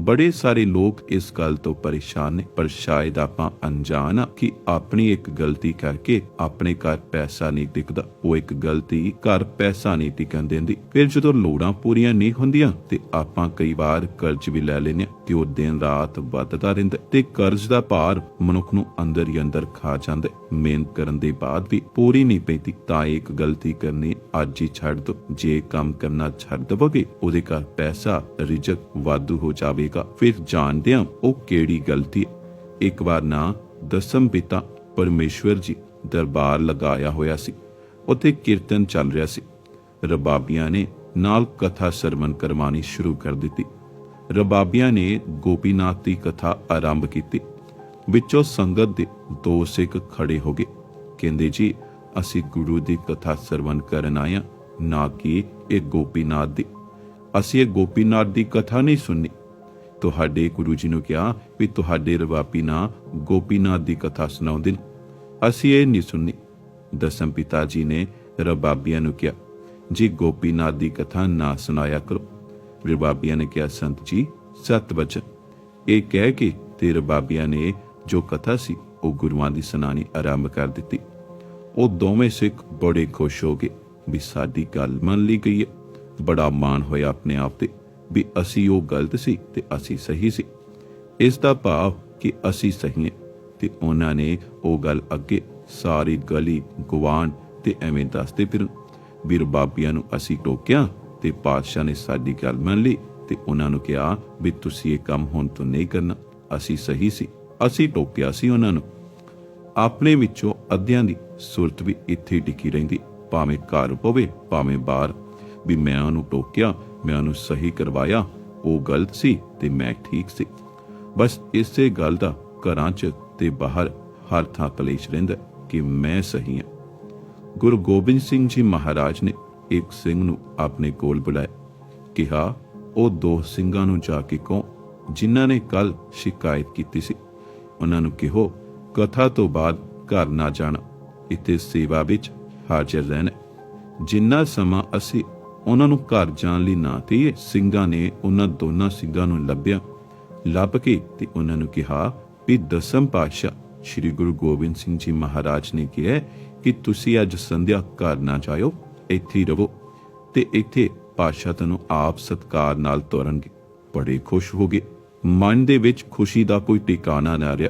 ਬੜੇ ਸਾਰੇ ਲੋਕ ਇਸ ਗੱਲ ਤੋਂ ਪਰੇਸ਼ਾਨ ਨੇ, ਪਰ ਸ਼ਾਇਦ ਆਪਾਂ ਅਣਜਾਣ ਆ ਕਿ ਆਪਣੀ ਇੱਕ ਗਲਤੀ ਕਰਕੇ ਆਪਣੇ ਘਰ ਪੈਸਾ ਨਹੀਂ ਟਿਕਦਾ। ਉਹ ਇੱਕ ਗਲਤੀ ਘਰ ਪੈਸਾ ਨਹੀਂ ਟਿਕਣ ਦਿੰਦੀ। ਫਿਰ ਜਦੋਂ ਲੋੜਾਂ ਪੂਰੀਆਂ ਨਹੀਂ ਹੁੰਦੀਆਂ ਤੇ ਆਪਾਂ ਕਈ ਵਾਰ ਕਰਜ਼ ਵੀ ਲੈ ਲੈਂਦੇ ਤੇ ਉਹ ਦਿਨ ਰਾਤ ਵੱਧਦਾ ਰਹਿੰਦਾ ਤੇ ਕਰਜ਼ ਦਾ ਭਾਰ ਮਨੁੱਖ ਨੂੰ ਅੰਦਰ ਹੀ ਅੰਦਰ ਖਾ ਜਾਂਦਾ ਮਿਹਨਤ ਕਰਨ ਦੇ ਬਾਅਦ ਵੀ ਪੂਰੀ ਨਹੀਂ ਪੈਂਦੀ, ਤਾਂ ਇੱਕ ਗਲਤੀ ਕਰਨੀ, ਅੱਜ ਹੀ ਛੱਡ ਦੋ। ਜੇ ਕੰਮ ਕਰਨਾ ਛੱਡ ਦਵੋਗੇ, ਉਹਦੇ ਘਰ ਪੈਸਾ, ਰਿਜਕ ਵਾਧੂ ਹੋ ਜਾਵੇਗਾ। ਫਿਰ ਜਾਣਦੇ ਹਾਂ ਉਹ ਕਿਹੜੀ ਗਲਤੀ ਇੱਕ ਵਾਰ ਨਾ ਦਸਮ ਪਿਤਾ ਪਰਮੇਸ਼ਵਰ ਜੀ ਦਰਬਾਰ ਲਗਾਇਆ ਹੋਇਆ ਸੀ। ਉੱਥੇ ਕੀਰਤਨ ਚੱਲ ਰਿਹਾ ਸੀ। ਰਬਾਬੀਆਂ ਨੇ ਨਾਲ ਕਥਾ ਸਰਵਨ ਕਰਵਾਣੀ ਸ਼ੁਰੂ ਕਰ ਦਿੱਤੀ। ਰਬਾਬੀਆਂ ਨੇ ਗੋਪੀਨਾਥ ਦੀ ਕਥਾ ਆਰੰਭ ਕੀਤੀ। ਵਿੱਚੋਂ ਸੰਗਤ ਦੇ ਦੋ ਸਿੱਖ ਖੜੇ ਹੋ ਗਏ। ਕਹਿੰਦੇ, ਜੀ, ਅਸੀਂ ਗੁਰੂ ਦੀ ਕਥਾ ਸਰਵਨ ਕਰਨ ਆਇਆ। ਨਾ ਕਿ ਇਹ ਗੋਪੀਨਾਥ ਦੀ। ਅਸੀਂ ਇਹ ਗੋਪੀਨਾਥ ਦੀ ਕਥਾ ਨਹੀਂ ਸੁਣਨੀ। ਤੁਹਾਡੇ ਗੁਰੂ ਜੀ ਨੂੰ ਕਿਹਾ ਵੀ ਤੁਹਾਡੇ ਰਵਾਪੀ ਨਾ ਗੋਪੀਨਾਥ ਦੀ ਕਥਾ ਸੁਣਾਉਂਦੇ ਨੇ। ਅਸੀਂ ਇਹ ਨਹੀਂ ਸੁਣਨੀ। ਦਸਮ ਪਿਤਾ ਜੀ ਨੇ ਰਬਾਬੀਆਂ ਨੂੰ ਕਿਹਾ, ਜੀ, ਗੋਪੀਨਾਥ ਦੀ ਕਥਾ ਨਾ ਸੁਣਾਇਆ ਕਰੋ। ਰਬਾਬੀਆਂ ਨੇ ਕਿਹਾ, ਸੰਤ ਜੀ, ਸਤ ਵਚਨ। ਇਹ ਕਹਿ ਕੇ ਤੇ ਰਬਾਬੀਆਂ ਨੇ ਜੋ ਕਥਾ ਸੀ, ਉਹ ਗੁਰੂਆਂ ਦੀ ਸੁਣਾਣੀ ਆਰੰਭ ਕਰ ਦਿੱਤੀ। ਉਹ ਦੋਵੇਂ ਸਿੱਖ ਬੜੇ ਖੁਸ਼ ਹੋ ਗਏ ਵੀ ਸਾਡੀ ਗੱਲ ਮੰਨ ਲਈ ਗਈ ਹੈ। ਬੜਾ ਮਾਣ ਹੋਇਆ ਆਪਣੇ ਆਪ ਤੇ ਵੀ ਅਸੀਂ ਉਹ ਗਲਤ ਸੀ ਤੇ ਅਸੀਂ ਸਹੀ ਸੀ। ਇਸ ਦਾ ਭਾਵ ਕਿ ਅਸੀਂ ਸਹੀ ਹਾਂ ਤੇ ਉਹਨਾਂ ਨੇ ਉਹ ਗੱਲ ਅੱਗੇ ਸਾਰੀ ਗਲੀ, ਗੁਆਂਢ ਤੇ ਐਵੇਂ ਦੱਸਦੇ ਫਿਰ ਵੀਰ ਬਾਬੀਆਂ ਨੂੰ ਅਸੀਂ ਟੋਕਿਆ ਤੇ ਪਾਤਸ਼ਾਹ ਨੇ ਸਾਡੀ ਗੱਲ ਮੰਨ ਲਈ ਤੇ ਉਹਨਾਂ ਨੂੰ ਕਿਹਾ ਵੀ ਤੁਸੀਂ ਇਹ ਕੰਮ ਹੁਣ ਤੋਂ ਨਹੀਂ ਕਰਨਾ, ਅਸੀਂ ਸਹੀ ਸੀ। ਅਸੀਂ ਟੋਕਿਆ ਸੀ ਉਹਨਾਂ ਨੂੰ। ਆਪਣੇ ਵਿੱਚੋਂ ਅੱਧਿਆਂ ਦੀ ਸੁਰਤ ਵੀ ਇੱਥੇ ਹੀ ਟਿਕੀ ਰਹਿੰਦੀ। ਭਾਵੇਂ ਘਰ ਪਵੇ, ਭਾਵੇਂ ਬਾਹਰ। ਵੀ ਮੈਂ ਉਹਨੂੰ ਟੋਕਿਆ, ਮੈਂ ਉਹਨੂੰ ਸਹੀ ਕਰਵਾਇਆ, ਉਹ ਗਲਤ ਸੀ ਤੇ ਮੈਂ ਠੀਕ ਸੀ। ਬਸ ਇਸੇ ਗੱਲ ਦਾ ਘਰਾਂ 'ਚ ਤੇ ਬਾਹਰ ਹਰ ਥਾਂ ਕਲੇਸ਼ ਰਹਿੰਦਾ ਕਿ ਮੈਂ ਸਹੀ ਹਾਂ। ਗੁਰੂ ਗੋਬਿੰਦ ਸਿੰਘ ਜੀ ਮਹਾਰਾਜ ਨੇ ਇੱਕ ਸਿੰਘ ਨੂੰ ਆਪਣੇ ਕੋਲ ਬੁਲਾਇਆ। ਕਿਹਾ, ਉਹ ਦੋ ਸਿੰਘਾਂ ਨੂੰ ਜਾ ਕੇ ਕਹੋ, ਜਿਨ੍ਹਾਂ ਨੇ ਕੱਲ ਸ਼ਿਕਾਇਤ ਕੀਤੀ ਸੀ। ਉਹਨਾਂ ਨੂੰ ਕਿਹੋ, ਕਥਾ ਤੋਂ ਬਾਅਦ ਘਰ ਨਾ ਜਾਣਾ, ਇੱਥੇ ਸੇਵਾ ਵਿੱਚ ਹਾਜ਼ਰ ਰਹਿਣਾ। ਜਿੰਨਾ ਸਮਾਂ ਅਸੀਂ ਉਹਨਾਂ ਨੂੰ ਘਰ ਜਾਣ ਲਈ ਨਾ ਤੇ ਸਿੰਘਾਂ ਨੇ ਉਹਨਾਂ ਦੋਨਾਂ ਸਿੰਘਾਂ ਨੂੰ ਲੱਭਿਆ, ਲੱਭ ਕੇ ਤੇ ਉਹਨਾਂ ਨੂੰ ਕਿਹਾ ਵੀ ਦਸਮ ਪਾਤਸ਼ਾਹ ਸ੍ਰੀ ਗੁਰੂ ਗੋਬਿੰਦ ਸਿੰਘ ਜੀ ਮਹਾਰਾਜ ਨੇ ਕਿਹਾ ਕਿ ਤੁਸੀਂ ਅੱਜ ਸੰਧਿਆ ਘਰ ਨਾ ਜਾਇਓ, ਇੱਥੇ ਹੀ ਰਹੋ ਤੇ ਇੱਥੇ ਪਾਤਸ਼ਾਹ ਤੈਨੂੰ ਆਪ ਸਤਕਾਰ ਨਾਲ ਤੋਰਨਗੇ, ਬੜੇ ਖੁਸ਼ ਹੋ ਗਏ ਮਨ ਦੇ ਵਿੱਚ ਖੁਸ਼ੀ ਦਾ ਕੋਈ ਟਿਕਾਣਾ ਨਾ ਰਿਹਾ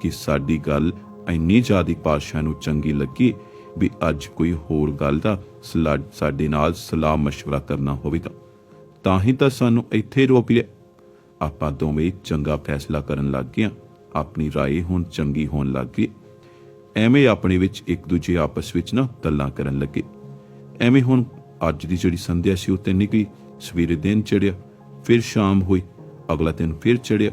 ਕਿ ਸਾਡੀ ਗੱਲ ਇੰਨੀ ਜ਼ਿਆਦੀ ਪਾਤਸ਼ਾਹ ਨੂੰ ਚੰਗੀ ਲੱਗੀ ਵੀ ਅੱਜ ਕੋਈ ਹੋਰ ਗੱਲ ਦਾ ਸਲਾ- ਸਾਡੇ ਨਾਲ ਸਲਾਹ مشورہ ਕਰਨਾ ਹੋਵੇਗਾ ਤਾਂ ਹੀ ਤਾਂ ਸਾਨੂੰ ਇੱਥੇ ਰੋਕ ਲਿਆ ਆਪਾਂ ਦੋਵੇਂ ਚੰਗਾ ਫੈਸਲਾ ਕਰਨ ਲੱਗ ਗਏ ਹਾਂ। ਆਪਣੀ رائے ਹੁਣ ਚੰਗੀ ਹੋਣ ਲੱਗ ਗਈ ਐਵੇਂ ਆਪਣੇ ਵਿੱਚ ਇੱਕ ਦੂਜੇ ਆਪਸ ਵਿੱਚ ਨਾ ਗੱਲਾਂ ਕਰਨ ਲੱਗੇ ਐਵੇਂ ਹੁਣ ਅੱਜ ਦੀ ਜਿਹੜੀ ਸੰਧਿਆ ਸੀ ਉਹ ਤੇ ਨਿਕਲੀ ਸਵੇਰੇ ਦਿਨ ਚੜਿਆ ਫਿਰ ਸ਼ਾਮ ਹੋਈ ਅਗਲਾ ਦਿਨ ਫਿਰ ਚੜਿਆ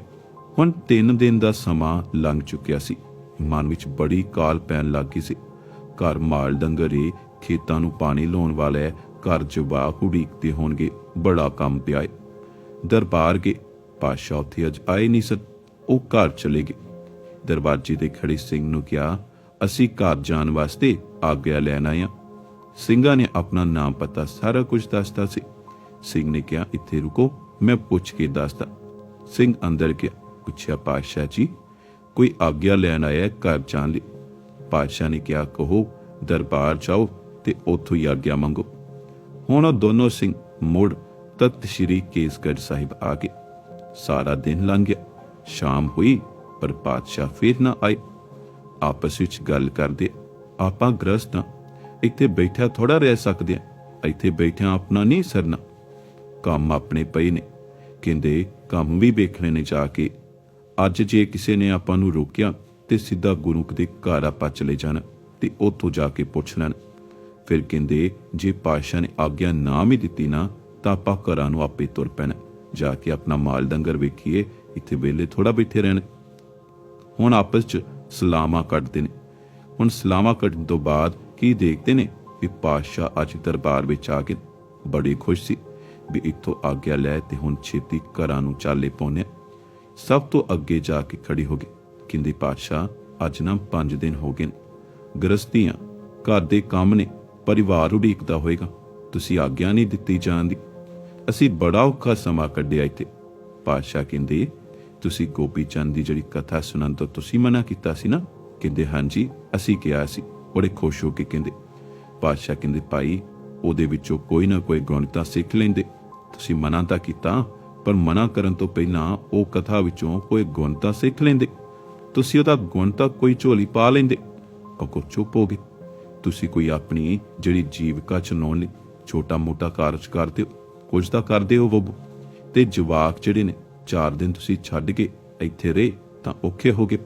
ਹੁਣ ਤਿੰਨ ਦਿਨ ਦਾ ਸਮਾਂ ਲੰਘ ਚੁੱਕਿਆ ਸੀ। ਮਨ ਵਿੱਚ ਬੜੀ ਕਾਲ ਪੈਣ ਲੱਗ ਗਈ ਸੀ। ਘਰ ਮਾਲ ਡੰਗਰੇ, ਖੇਤਾਂ ਨੂੰ ਪਾਣੀ ਲਾਉਣ ਵਾਲੇ ਘਰ ਜਵਾਕ ਉਡੀਕਦੇ ਹੋਣਗੇ, ਬੜਾ ਕੰਮ ਪਿਆ ਏ। ਦਰਬਾਰ ਗਏ। ਪਾਸ਼ਾ ਉੱਥੇ ਅੱਜ ਆਏ ਨਹੀਂ ਸਨ। ਉਹ ਘਰ ਚਲੇ ਗਏ। ਦਰਬਾਜੀ ਦੇ ਖੜੇ ਸਿੰਘ ਨੂੰ ਕਿਹਾ, ਅਸੀਂ ਘਰ ਜਾਣ ਵਾਸਤੇ ਆਗਿਆ ਲੈਣ ਆਏ ਹਾਂ ਸਿੰਘਾਂ ਨੇ ਆਪਣਾ ਨਾਮ ਪਤਾ ਸਾਰਾ ਕੁਝ ਦੱਸਤਾ ਸੀ। ਸਿੰਘ ਨੇ ਕਿਹਾ, ਇੱਥੇ ਰੁਕੋ, ਮੈਂ ਪੁੱਛ ਕੇ ਦੱਸਦਾ। ਸਿੰਘ ਅੰਦਰ ਗਿਆ। ਪੁੱਛਿਆ, ਪਾਤਸ਼ਾਹ ਜੀ, ਕੋਈ ਆਗਿਆ ਲੈਣ ਆਇਆ ਘਰ ਜਾਣ ਲਈ? ਪਾਤਸ਼ਾਹ ਨੇ ਕਿਹਾ, ਕਹੋ, ਦਰਬਾਰ ਜਾਓ ਤੇ ਉੱਥੋਂ ਹੀ ਆਗਿਆ ਮੰਗੋ। ਹੁਣ ਉਹ ਦੋਨੋਂ ਸਿੰਘ ਮੁੜ ਤਖਤ ਸ੍ਰੀ ਕੇਸਗੜ੍ਹ ਸਾਹਿਬ ਆ ਗਏ। ਸਾਰਾ ਦਿਨ ਲੰਘ ਗਿਆ। ਸ਼ਾਮ ਹੋਈ, ਪਰ ਪਾਤਸ਼ਾਹ ਫਿਰ ਨਾ ਆਏ। ਆਪਸ ਵਿੱਚ ਗੱਲ ਕਰਦੇ, ਆਪਾਂ ਗ੍ਰਸਤ ਇੱਥੇ ਬੈਠਿਆ ਥੋੜਾ ਰਹਿ ਸਕਦੇ ਆ ਇੱਥੇ ਬੈਠਿਆ ਆਪਣਾ ਨਹੀਂ ਸਰਨਾ। ਕੰਮ ਆਪਣੇ ਪਈ ਨੇ। ਕਹਿੰਦੇ ਕੰਮ ਵੀ ਵੇਖਣੇ ਨੇ ਜਾ ਕੇ। ਅੱਜ ਜੇ ਕਿਸੇ ਨੇ ਆਪਾਂ ਨੂੰ ਰੋਕਿਆ, ਤੇ ਸਿੱਧਾ ਗੁਰੂ ਦੇ ਘਰ ਆਪਾਂ ਚਲੇ ਜਾਣਾ, ਤੇ ਉੱਥੋਂ ਜਾ ਕੇ ਪੁੱਛ ਲੈਣ। ਫਿਰ ਕਹਿੰਦੇ, ਜੇ ਪਾਸ਼ਾ ਨੇ ਆਗਿਆ ਨਾ ਵੀ ਦਿੱਤੀ ਨਾ, ਤਾਂ ਆਪਾਂ ਘਰਾਂ ਨੂੰ ਆਪੇ ਤੁਰ ਪੈਣਾ। ਜਾ ਕੇ ਆਪਣਾ ਮਾਲ ਡੰਗਰ ਵੇਖੀਏ, ਇੱਥੇ ਵੇਲੇ ਥੋੜਾ ਬੈਠੇ ਰਹਿਣ। ਹੁਣ ਆਪਸ ਚ ਸਲਾਮਾਂ ਕੱਢਦੇ ਨੇ। ਹੁਣ ਸਲਾਮਾਂ ਕੱਢਣ ਤੋਂ ਬਾਅਦ ਕੀ ਦੇਖਦੇ ਨੇ? ਕਿ ਪਾਤਸ਼ਾਹ ਅੱਜ ਦਰਬਾਰ ਵਿੱਚ ਆ ਕੇ ਬੜੇ ਖੁਸ਼ ਸੀ। ਵੀ ਇੱਥੋਂ ਆਗਿਆ ਲੈ ਤੇ ਹੁਣ ਛੇਤੀ ਘਰਾਂ ਨੂੰ ਚਾਲੇ ਪਾਉਨੇ ਸਭ ਤੋਂ ਅੱਗੇ ਜਾ ਕੇ ਖੜੀ ਹੋ ਗਈ। ਕਹਿੰਦੀ, ਪਾਤਸ਼ਾਹ, ਅੱਜ ਨਾ 5 ਦਿਨ ਹੋ ਗਏ ਨੇ। ਗ੍ਰਸਤੀਆਂ ਘਰ ਦੇ ਕੰਮ ਨੇ, ਪਰਿਵਾਰ ਉਡੀਕਦਾ ਹੋਏਗਾ। ਤੁਸੀਂ ਆਗਿਆ ਨਹੀਂ ਦਿੱਤੀ ਜਾਣ ਦੀ। ਅਸੀਂ ਬੜਾ ਔਖਾ ਸਮਾਂ ਕੱਢਿਆ ਇੱਥੇ। ਪਾਤਸ਼ਾਹ ਕਹਿੰਦੇ, ਤੁਸੀਂ ਗੋਪੀ ਚੰਦ ਦੀ ਜਿਹੜੀ ਕਥਾ ਸੁਣਨ ਤੋਂ ਤੁਸੀਂ ਮਨਾ ਕੀਤਾ ਸੀ ਨਾ? ਕਹਿੰਦੇ, ਹਾਂਜੀ, ਅਸੀਂ ਕਿਹਾ ਸੀ। ਬੜੇ ਖੁਸ਼ ਹੋ ਕੇ ਕਹਿੰਦੇ। ਪਾਤਸ਼ਾਹ ਕਹਿੰਦੇ, ਭਾਈ, ਉਹਦੇ ਵਿੱਚੋਂ ਕੋਈ ਨਾ ਕੋਈ ਗੁਣ ਤਾਂ ਸਿੱਖ ਲੈਂਦੇ। ਤੁਸੀਂ ਮਨਾ ਤਾਂ ਕੀਤਾ, ਪਰ ਮਨਾ ਕਰਨ ਤੋਂ ਪਹਿਲਾਂ ਉਹ ਕਥਾ ਵਿੱਚੋਂ ਕੋਈ ਗੁਣ ਤਾਂ ਸਿੱਖ ਲੈਂਦੇ। ਤੁਸੀਂ ਉਹਦਾ ਗੁਣ ਤਾਂ ਕੋਈ ਝੋਲੀ ਪਾ ਲੈਂਦੇ। ਉਹ ਕੋ ਚੁੱਪ ਹੋ ਗਏ। ਤੁਸੀਂ ਕੋਈ ਆਪਣੀ ਜਿਹੜੀ ਜੀਵਿਕਾ ਚਲਾਉਣ ਲਈ ਛੋਟਾ ਮੋਟਾ ਕਾਰਜ ਕਰਦੇ ਹੋ, ਕੁਝ ਤਾਂ ਕਰਦੇ ਹੋ ਬੱਬੂ। ਤੇ ਜਵਾਕ ਜਿਹੜੇ ਨੇ, ਚਾਰ ਦਿਨ ਤੁਸੀਂ ਛੱਡ ਕੇ ਇੱਥੇ ਰਹੇ ਤਾਂ ਔਖੇ ਹੋ ਗਏ।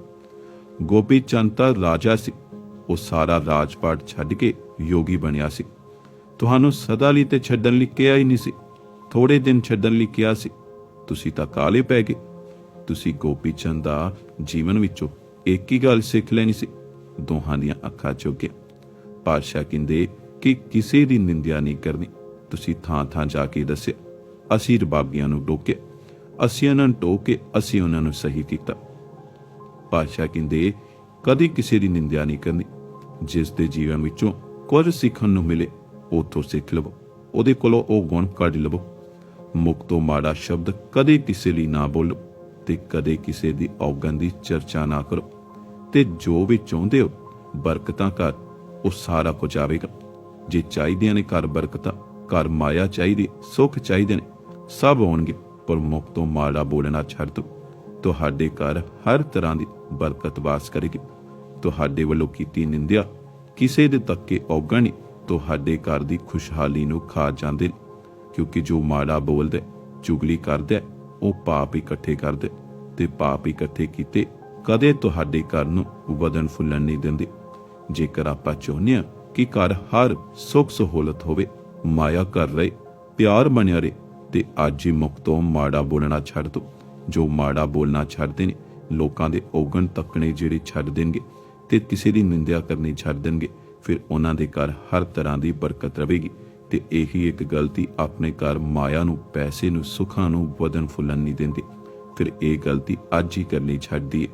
ਗੋਪੀ ਚੰਦ ਤਾਂ ਰਾਜਾ ਸੀ। ਉਹ ਸਾਰਾ ਰਾਜਪਾਟ ਛੱਡ ਕੇ ਯੋਗੀ ਬਣਿਆ ਸੀ। ਤੁਹਾਨੂੰ ਸਦਾ ਲਈ ਤੇ ਛੱਡਣ ਲਈ ਕਿਹਾ ਹੀ ਨਹੀਂ ਸੀ। ਥੋੜੇ ਦਿਨ ਛੱਡਣ ਲਈ ਕਿਹਾ ਸੀ, ਤੁਸੀਂ ਤਾਂ ਕਾਲੇ ਪੈ ਗਏ। ਤੁਸੀਂ ਗੋਪੀ ਚੰਦ ਦਾ ਜੀਵਨ ਵਿੱਚੋਂ ਇੱਕ ਹੀ ਗੱਲ ਸਿੱਖ ਲੈਣੀ ਸੀ, ਦੋਹਾਂ ਦੀਆਂ ਅੱਖਾਂ ਚੁੱਕ ਪਾਤਸ਼ਾਹ ਕਹਿੰਦੇ ਕਿ ਕਿਸੇ ਦੀ ਨਿੰਦਿਆ ਨਹੀਂ ਕਰਨੀ। ਤੁਸੀਂ ਥਾਂ ਥਾਂ ਜਾ ਕੇ ਦੱਸਿਆ, ਅਸੀਂ ਰਬਾਬੀਆਂ ਨੂੰ ਟੋਕਿਆ। ਅਸੀਂ ਉਹਨਾਂ ਨੂੰ ਟੋਕੇ ਅਸੀਂ ਉਹਨਾਂ ਨੂੰ ਸਹੀ ਕੀਤਾ। ਪਾਤਸ਼ਾਹ ਕਹਿੰਦੇ, ਕਦੀ ਕਿਸੇ ਦੀ ਨਿੰਦਿਆ ਨਹੀਂ ਕਰਨੀ। ਜਿਸ ਦੇ ਜੀਵਨ ਵਿੱਚੋਂ ਕੁਝ ਸਿੱਖਣ ਨੂੰ ਮਿਲੇ, ਉਥੋਂ ਸਿੱਖ ਲਵੋ। ਉਹਦੇ ਕੋਲੋਂ ਉਹ ਗੁਣ ਕੱਢ ਲਵੋ। ਮੁਖ ਤੋਂ ਮਾੜਾ ਸ਼ਬਦ ਕਦੇ ਕਿਸੇ ਲਈ ਨਾ ਬੋਲੋ ਤੇ ਕਦੇ ਕਿਸੇ ਦੀ ਔਗਣ ਦੀ ਚਰਚਾ ਨਾ ਕਰੋ। ਤੇ ਜੋ ਵੀ ਚਾਹੁੰਦੇ ਹੋ, ਬਰਕਤਾਂ ਘਰ ਉਹ ਸਾਰਾ ਕੁਝ ਆਵੇਗਾ। ਜੇ ਚਾਹੀਦੀਆਂ ਨੇ ਘਰ ਬਰਕਤਾਂ, ਘਰ ਮਾਇਆ ਚਾਹੀਦੀ, ਸੁੱਖ ਚਾਹੀਦੇ ਨੇ, ਸਭ ਆਉਣਗੇ, ਪਰ ਮੁਖ ਤੋਂ ਮਾੜਾ ਬੋਲਣਾ ਛੱਡ ਦਿਓ। ਤੁਹਾਡੇ ਘਰ ਹਰ ਤਰ੍ਹਾਂ ਦੀ ਬਰਕਤ ਵਾਸ ਕਰੇਗੀ। ਤੁਹਾਡੇ ਵੱਲੋਂ ਕੀਤੀ ਨਿੰਦਿਆ, ਕਿਸੇ ਦੇ ਤੱਕੇ ਔਗਣ ਤੁਹਾਡੇ ਘਰ ਦੀ ਖੁਸ਼ਹਾਲੀ ਨੂੰ ਖਾ ਜਾਂਦੇ ਨੇ। ਕਿਉਂਕਿ ਜੋ ਮਾੜਾ ਬੋਲਦਾ ਚੁਗਲੀ ਕਰਦਾ ਉਹ ਪਾਪ ਇਕੱਠੇ ਕਰਦਾ ਤੇ ਪਾਪ ਇਕੱਠੇ ਕੀਤੇ, ਕਦੇ ਤੁਹਾਡੇ ਘਰ ਨੂੰ ਵਧਣ ਫੁੱਲਣ ਨਹੀਂ ਦਿੰਦੇ। ਜੇਕਰ ਆਪਾਂ ਚਾਹੁੰਦੇ ਹਾਂ ਕਿ ਘਰ ਹਰ ਸੁੱਖ ਸਹੂਲਤ ਹੋਵੇ, ਮਾਇਆ ਕਰ ਰਹੇ, ਪਿਆਰ ਬਣਿਆ ਰਹੇ, ਤੇ ਅੱਜ ਹੀ ਮੁਕਤੋਂ ਮਾੜਾ ਬੋਲਣਾ ਛੱਡ ਦੋ ਜੋ ਮਾੜਾ ਬੋਲਣਾ ਛੱਡਦੇ ਨੇ, ਲੋਕਾਂ ਦੇ ਔਗਣ ਤੱਕਣੇ ਜਿਹੜੇ ਛੱਡ ਦੇਣਗੇ ਤੇ ਕਿਸੇ ਦੀ ਨਿੰਦਿਆ ਕਰਨੀ ਛੱਡ ਦੇਣਗੇ, ਫਿਰ ਉਹਨਾਂ ਦੇ ਘਰ ਹਰ ਤਰ੍ਹਾਂ ਦੀ ਬਰਕਤ ਰਹੇਗੀ। ਤੇ ਇਹੀ ਇੱਕ ਗਲਤੀ ਆਪਣੇ ਘਰ ਮਾਇਆ ਨੂੰ, ਪੈਸੇ ਨੂੰ, ਸੁੱਖਾਂ ਨੂੰ, ਵਧਣ ਫੁੱਲਣ ਨਹੀਂ ਦਿੰਦੀ। ਫਿਰ ਇਹ ਗਲਤੀ ਅੱਜ ਹੀ ਕਰਨੀ ਛੱਡਦੀ